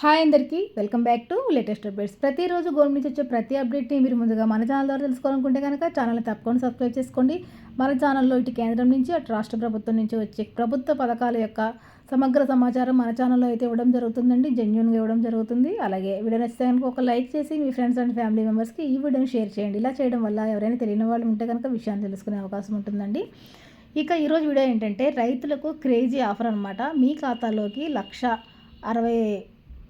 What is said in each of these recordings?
Hi అందరికీ welcome back to latest updates. ప్రతిరోజు government నుంచి వచ్చే ప్రతి అప్డేట్ని మీరు ముందుగా మన ఛానల్ ద్వారా తెలుసుకోవాలనుకుంటే కనుక ఛానల్ని తప్పకుండా సబ్స్క్రైబ్ చేసుకోండి. మన ఛానల్లో ఇటు కేంద్రం నుంచి అటు రాష్ట్ర ప్రభుత్వం నుంచి వచ్చే ప్రభుత్వ పథకాల యొక్క సమగ్ర సమాచారం మన ఛానల్లో అయితే ఇవ్వడం జరుగుతుందండి. జెన్యున్గా ఇవ్వడం జరుగుతుంది. అలాగే వీడియో నచ్చితే కనుక ఒక లైక్ చేసి మీ ఫ్రెండ్స్ అండ్ ఫ్యామిలీ మెంబర్స్కి ఈ వీడియోని షేర్ చేయండి. ఇలా చేయడం వల్ల ఎవరైనా తెలియని వాళ్ళు ఉంటే కనుక విషయాన్ని తెలుసుకునే అవకాశం ఉంటుందండి. ఇక ఈరోజు వీడియో ఏంటంటే రైతులకు క్రేజీ ఆఫర్ అనమాట మీ ఖాతాలోకి లక్ష అరవై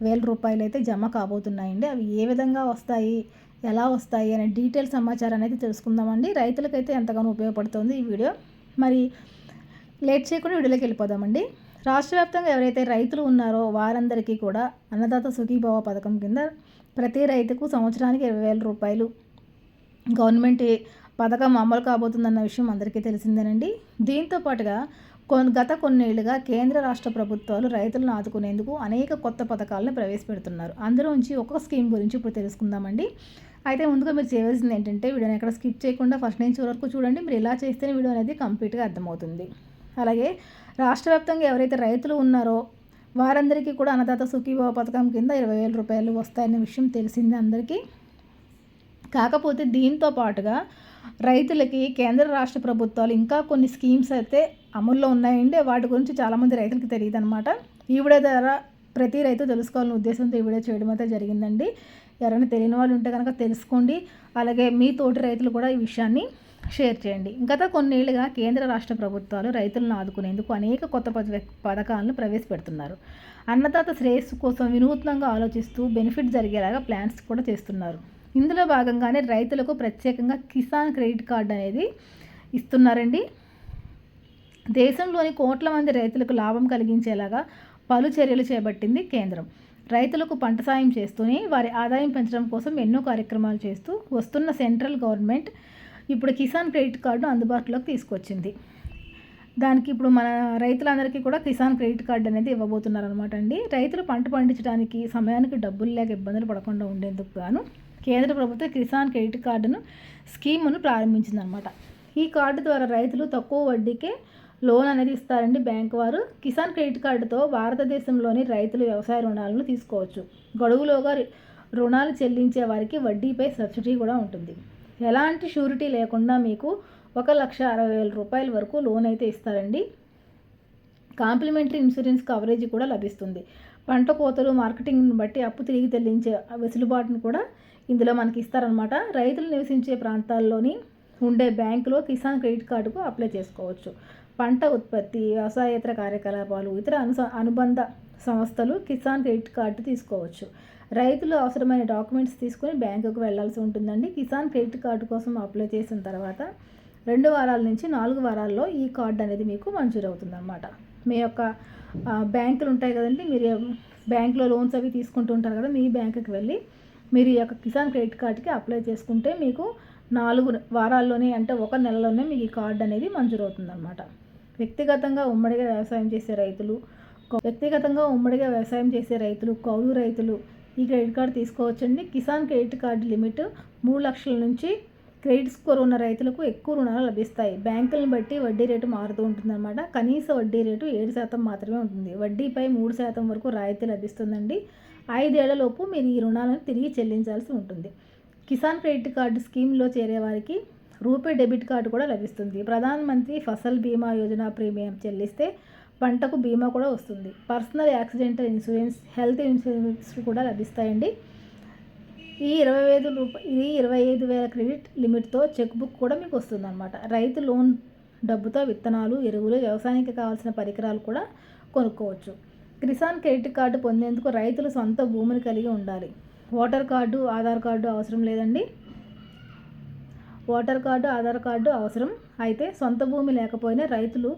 వేల రూపాయలు అయితే జమ కాబోతున్నాయండి. అవి ఏ విధంగా వస్తాయి? ఎలా వస్తాయి? అనే డీటెయిల్ సమాచారం అనేది తెలుసుకుందామండి. రైతులకైతే ఎంతగానో ఉపయోగపడుతుంది ఈ వీడియో. మరి లేట్ చేయకుండా వీడియోలోకి వెళ్ళిపోదామండి. రాష్ట్ర వ్యాప్తంగా ఎవరైతే రైతులు ఉన్నారో వారందరికీ కూడా అన్నదాత సుఖీభావ పథకం కింద ప్రతి రైతుకు సంవత్సరానికి ఇరవై వేల రూపాయలు గవర్నమెంట్ పథకం అమలు కాబోతుందన్న విషయం అందరికీ తెలిసిందేనండి. దీంతో పాటుగా గత కొన్నేళ్ళుగా కేంద్ర రాష్ట్ర ప్రభుత్వాలు రైతులను ఆదుకునేందుకు అనేక కొత్త పథకాలను ప్రవేశపెడుతున్నారు. అందులోంచి ఒక్కొక్క స్కీమ్ గురించి ఇప్పుడు తెలుసుకుందామండి. అయితే ముందుగా మీరు చేయవలసింది ఏంటంటే వీడియోని ఎక్కడ స్కిప్ చేయకుండా ఫస్ట్ నుంచి వరకు చూడండి. మీరు ఇలా చేస్తేనే వీడియో అనేది కంప్లీట్గా అర్థమవుతుంది. అలాగే రాష్ట్ర వ్యాప్తంగా ఎవరైతే రైతులు ఉన్నారో వారందరికీ కూడా అన్నదాత సుఖీభావ పథకం కింద ఇరవై వేల రూపాయలు వస్తాయనే విషయం తెలిసింది అందరికీ. కాకపోతే దీంతో పాటుగా రైతులకి కేంద్ర రాష్ట్ర ప్రభుత్వాలు ఇంకా కొన్ని స్కీమ్స్ అయితే అమల్లో ఉన్నాయండి. వాటి గురించి చాలామంది రైతులకు తెలియదు అనమాట ఈ ద్వారా ప్రతి రైతు తెలుసుకోవాలనే ఉద్దేశంతో ఈ చేయడం అయితే జరిగిందండి. ఎవరైనా తెలియని వాళ్ళు ఉంటే కనుక తెలుసుకోండి. అలాగే మీ తోటి రైతులు కూడా ఈ విషయాన్ని షేర్ చేయండి. గత కొన్నేళ్ళుగా కేంద్ర రాష్ట్ర ప్రభుత్వాలు రైతులను ఆదుకునేందుకు అనేక కొత్త పథకాలను ప్రవేశపెడుతున్నారు. అన్నదాత శ్రేయస్సు కోసం వినూత్నంగా ఆలోచిస్తూ బెనిఫిట్ జరిగేలాగా ప్లాన్స్ కూడా చేస్తున్నారు. ఇందులో భాగంగానే రైతులకు ప్రత్యేకంగా కిసాన్ క్రెడిట్ కార్డు అనేది ఇస్తున్నారండి. దేశంలోని కోట్ల మంది రైతులకు లాభం కలిగించేలాగా పలు చర్యలు చేపట్టింది కేంద్రం. రైతులకు పంట సాయం చేస్తూనే వారి ఆదాయం పెంచడం కోసం ఎన్నో కార్యక్రమాలు చేస్తూ వస్తున్న సెంట్రల్ గవర్నమెంట్ ఇప్పుడు కిసాన్ క్రెడిట్ కార్డు అందుబాటులోకి తీసుకొచ్చింది. దానికి ఇప్పుడు మన రైతులందరికీ కూడా కిసాన్ క్రెడిట్ కార్డు అనేది ఇవ్వబోతున్నారు అనమాట అండి. రైతులు పంట పండించడానికి సమయానికి డబ్బులు లేక ఇబ్బందులు పడకుండా ఉండేందుకు గాను కేంద్ర ప్రభుత్వం కిసాన్ క్రెడిట్ కార్డును స్కీమును ప్రారంభించిందనమాట ఈ కార్డు ద్వారా రైతులు తక్కువ వడ్డీకే లోన్ అనేది ఇస్తారండి బ్యాంక్ వారు. కిసాన్ క్రెడిట్ కార్డుతో భారతదేశంలోని రైతులు వ్యవసాయ రుణాలను తీసుకోవచ్చు. గడువులోగా రుణాలు చెల్లించే వారికి వడ్డీపై సబ్సిడీ కూడా ఉంటుంది. ఎలాంటి షూరిటీ లేకుండా మీకు ఒక లక్ష అరవై వేల రూపాయల వరకు లోన్ అయితే ఇస్తారండి. కాంప్లిమెంటరీ ఇన్సూరెన్స్ కవరేజ్ కూడా లభిస్తుంది. పంట కోతలు మార్కెటింగ్ని బట్టి అప్పు తిరిగి చెల్లించే వెసులుబాటును కూడా ఇందులో మనకి ఇస్తారనమాట రైతులు నివసించే ప్రాంతాల్లోని ఉండే బ్యాంకులో కిసాన్ క్రెడిట్ కార్డుకు అప్లై చేసుకోవచ్చు. పంట ఉత్పత్తి వ్యవసాయేతర కార్యకలాపాలు ఇతర అనుస అనుబంధ సంస్థలు కిసాన్ క్రెడిట్ కార్డు తీసుకోవచ్చు. రైతులు అవసరమైన డాక్యుమెంట్స్ తీసుకొని బ్యాంకుకు వెళ్ళాల్సి ఉంటుందండి. కిసాన్ క్రెడిట్ కార్డు కోసం అప్లై చేసిన తర్వాత రెండు వారాల నుంచి నాలుగు వారాల్లో ఈ కార్డు అనేది మీకు మంజూరు అవుతుందన్నమాట మీ యొక్క బ్యాంకులు ఉంటాయి కదండి. మీరు బ్యాంకులో లోన్స్ అవి తీసుకుంటూ ఉంటారు కదా మీ బ్యాంకుకి వెళ్ళి మీరు ఈ యొక్క కిసాన్ క్రెడిట్ కార్డ్కి అప్లై చేసుకుంటే మీకు నాలుగు వారాల్లోనే అంటే ఒక నెలలోనే మీకు ఈ కార్డు అనేది మంజూరు వ్యక్తిగతంగా ఉమ్మడిగా వ్యవసాయం చేసే రైతులు వ్యక్తిగతంగా ఉమ్మడిగా వ్యవసాయం చేసే రైతులు కౌలు రైతులు ఈ క్రెడిట్ కార్డు తీసుకోవచ్చండి. కిసాన్ క్రెడిట్ కార్డు లిమిట్ మూడు లక్షల నుంచి క్రెడిట్ స్కోర్ ఉన్న రైతులకు ఎక్కువ రుణాలు లభిస్తాయి. బ్యాంకులను బట్టి వడ్డీ రేటు మారుతూ ఉంటుందన్నమాట. కనీస వడ్డీ రేటు ఏడు శాతం మాత్రమే ఉంటుంది. వడ్డీపై మూడు శాతం వరకు రాయితీ లభిస్తుందండి. ఐదేళ్ళలోపు మీరు ఈ రుణాలను తిరిగి చెల్లించాల్సి ఉంటుంది. కిసాన్ క్రెడిట్ కార్డు స్కీమ్లో చేరే వారికి రూపే డెబిట్ కార్డు కూడా లభిస్తుంది. ప్రధానమంత్రి ఫసల్ బీమా యోజన ప్రీమియం చెల్లిస్తే పంటకు బీమా కూడా వస్తుంది. Personal accidental insurance health insurance కూడా లభిస్తాయండి. ఈ ఇరవై ఐదు రూపాయ ఇది ఇరవై ఐదు వేల క్రెడిట్ లిమిట్తో చెక్ బుక్ కూడా మీకు వస్తుంది అనమాట రైతు లోన్ డబ్బుతో విత్తనాలు ఎరువులు వ్యవసాయానికి కావాల్సిన పరికరాలు కూడా కొనుక్కోవచ్చు. కిసాన్ క్రెడిట్ కార్డు పొందేందుకు రైతులు సొంత భూమిని కలిగి ఉండాలి. ఓటర్ కార్డు ఆధార్ కార్డు అవసరం లేదండి. ఓటర్ కార్డు ఆధార్ కార్డు అవసరం. అయితే సొంత భూమి లేకపోయినా రైతులు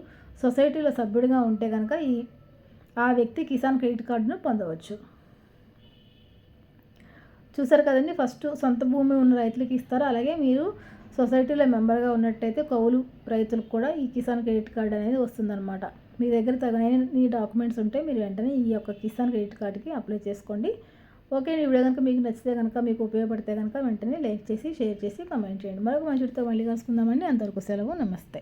సొసైటీలో సభ్యుడిగా ఉంటే కనుక ఈ ఆ వ్యక్తి కిసాన్ క్రెడిట్ కార్డును పొందవచ్చు. చూసారు కదండి ఫస్ట్ సొంత భూమి ఉన్న రైతులకి ఇస్తారు? అలాగే మీరు సొసైటీలో మెంబర్గా ఉన్నట్టయితే కౌలు రైతులకు కూడా ఈ కిసాన్ క్రెడిట్ కార్డు అనేది వస్తుందన్నమాట. మీ దగ్గర తగిన డాక్యుమెంట్స్ ఉంటే మీరు వెంటనే ఈ యొక్క కిసాన్ క్రెడిట్ కార్డుకి అప్లై చేసుకోండి. ఓకే ఈ వీడియో కనుక మీకు నచ్చితే కనుక మీకు ఉపయోగపడితే కనుక వెంటనే లైక్ చేసి షేర్ చేసి కమెంట్ చేయండి. మరొక మంచితో మళ్ళీ కలుసుకుందామండి. అంతవరకు సెలవు నమస్తే.